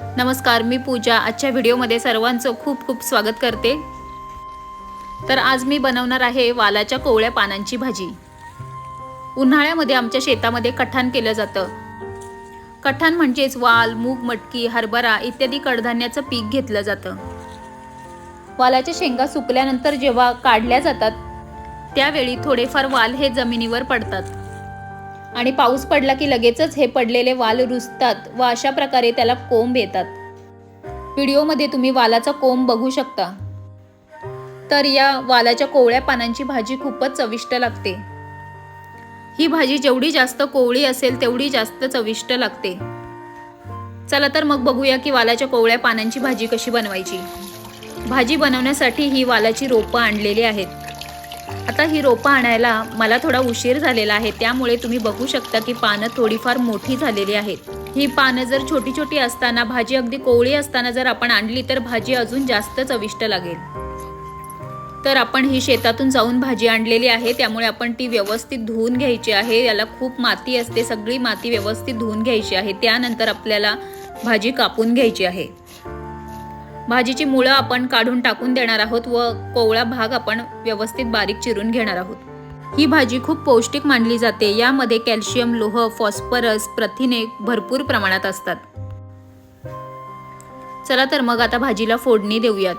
नमस्कार मी पूजा. आजच्या व्हिडिओमध्ये सर्वांचं खूप खूप स्वागत करते. तर आज मी बनवणार आहे वालाच्या कोवळ्या पानांची भाजी. उन्हाळ्यामध्ये आमच्या शेतामध्ये कठाण केलं जातं. कठाण म्हणजेच वाल मूग मटकी हरभरा इत्यादी कडधान्याचं पीक घेतलं जातं. वालाच्या शेंगा सुकल्यानंतर जेव्हा काढल्या जातात त्यावेळी थोडेफार वाल हे जमिनीवर पडतात. आणि पाऊस पडला की लगेचच हे पडलेले वाल रुजतात व अशा प्रकारे त्याला कोंब येतात. व्हिडिओमध्ये तुम्ही वालाचा कोंब बघू शकता. तर या वालाच्या कोवळ्या पानांची भाजी खूपच चविष्ट लागते. ही भाजी जेवढी जास्त कोवळी असेल तेवढी जास्त चविष्ट लागते. चला तर मग बघूया की वालाच्या कोवळ्या पानांची भाजी कशी बनवायची. भाजी बनवण्यासाठी ही वालाची रोपं आणलेली आहेत. आता ही रोपं आणायला मला थोडा उशीर झालेला आहे त्यामुळे तुम्ही बघू शकता की पानं थोडीफार मोठी झालेली आहेत. ही पानं जर छोटी छोटी असताना भाजी अगदी कोवळी असताना जर आपण आणली तर भाजी अजून जास्त चविष्ट लागेल. तर आपण ही शेतातून जाऊन भाजी आणलेली आहे त्यामुळे आपण ती व्यवस्थित धुवून घ्यायची आहे. याला खूप माती असते सगळी माती व्यवस्थित धुवून घ्यायची आहे. त्यानंतर आपल्याला भाजी कापून घ्यायची आहे. भाजीची मुळं आपण काढून टाकून देणार आहोत व कोवळा भाग आपण व्यवस्थित बारीक चिरून घेणार आहोत. ही भाजी खूप पौष्टिक मानली जाते यामध्ये कॅल्शियम लोह फॉस्फरस प्रथिने भरपूर प्रमाणात असतात. चला तर मग आता भाजीला फोडणी देऊयात.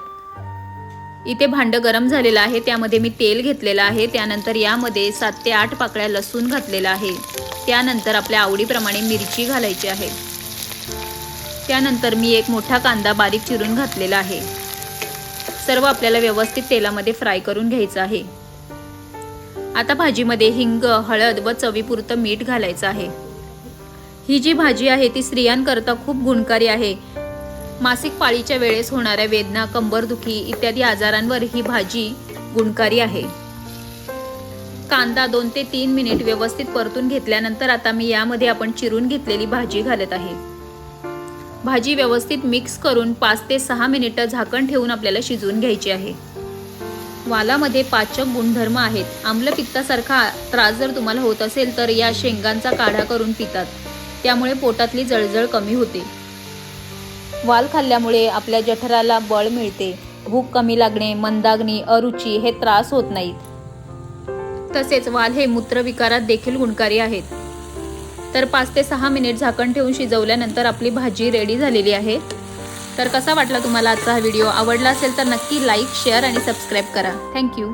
इथे भांडं गरम झालेलं आहे त्यामध्ये मी तेल घेतलेलं आहे त्यानंतर यामध्ये सात ते आठ पाकळ्या लसूण घातलेला आहे. त्यानंतर आपल्या आवडीप्रमाणे मिरची घालायची आहे. त्यानंतर मी एक मोठा कांदा बारीक चिरून घातलेला आहे. सर्व आपल्याला व्यवस्थित तेलामध्ये फ्राय करून घ्यायचं आहे. आता भाजीमध्ये हिंग हळद व चवीपुरतं मीठ घालायचं आहे. ही जी भाजी आहे ती स्त्रियांकरता खूप गुणकारी आहे. मासिक पाळीच्या वेळेस होणाऱ्या वेदना कंबरदुखी इत्यादी आजारांवर ही भाजी गुणकारी आहे. कांदा दोन ते तीन मिनिट व्यवस्थित परतून घेतल्यानंतर आता मी यामध्ये आपण चिरून घेतलेली भाजी घालत आहे. भाजी व्यवस्थित मिक्स करून पाच ते सहा मिनिटं झाकण ठेवून आपल्याला शिजवून घ्यायची आहे. वालामध्ये पाचक गुणधर्म आहेत. आम्लपित्तासारखा त्रास जर तुम्हाला होत असेल तर या शेंगांचा काढा करून पितात. त्यामुळे पोटातली जळजळ कमी होते. वाल खाल्ल्यामुळे आपल्या जठराला बळ मिळते. भूक कमी लागणे मंदाग्नी अरुची हे त्रास होत नाहीत. तसेच वाल हे मूत्रविकारात देखील गुणकारी आहेत. तर पाच ते सहा मिनिट झाकण ठेवून शिजवल्यानंतर आपली भाजी रेडी झालेली आहे. तर कसा वाटला तुम्हाला आजचा हा व्हिडिओ आवडला असेल तर नक्की लाईक शेअर आणि सबस्क्राईब करा. Thank you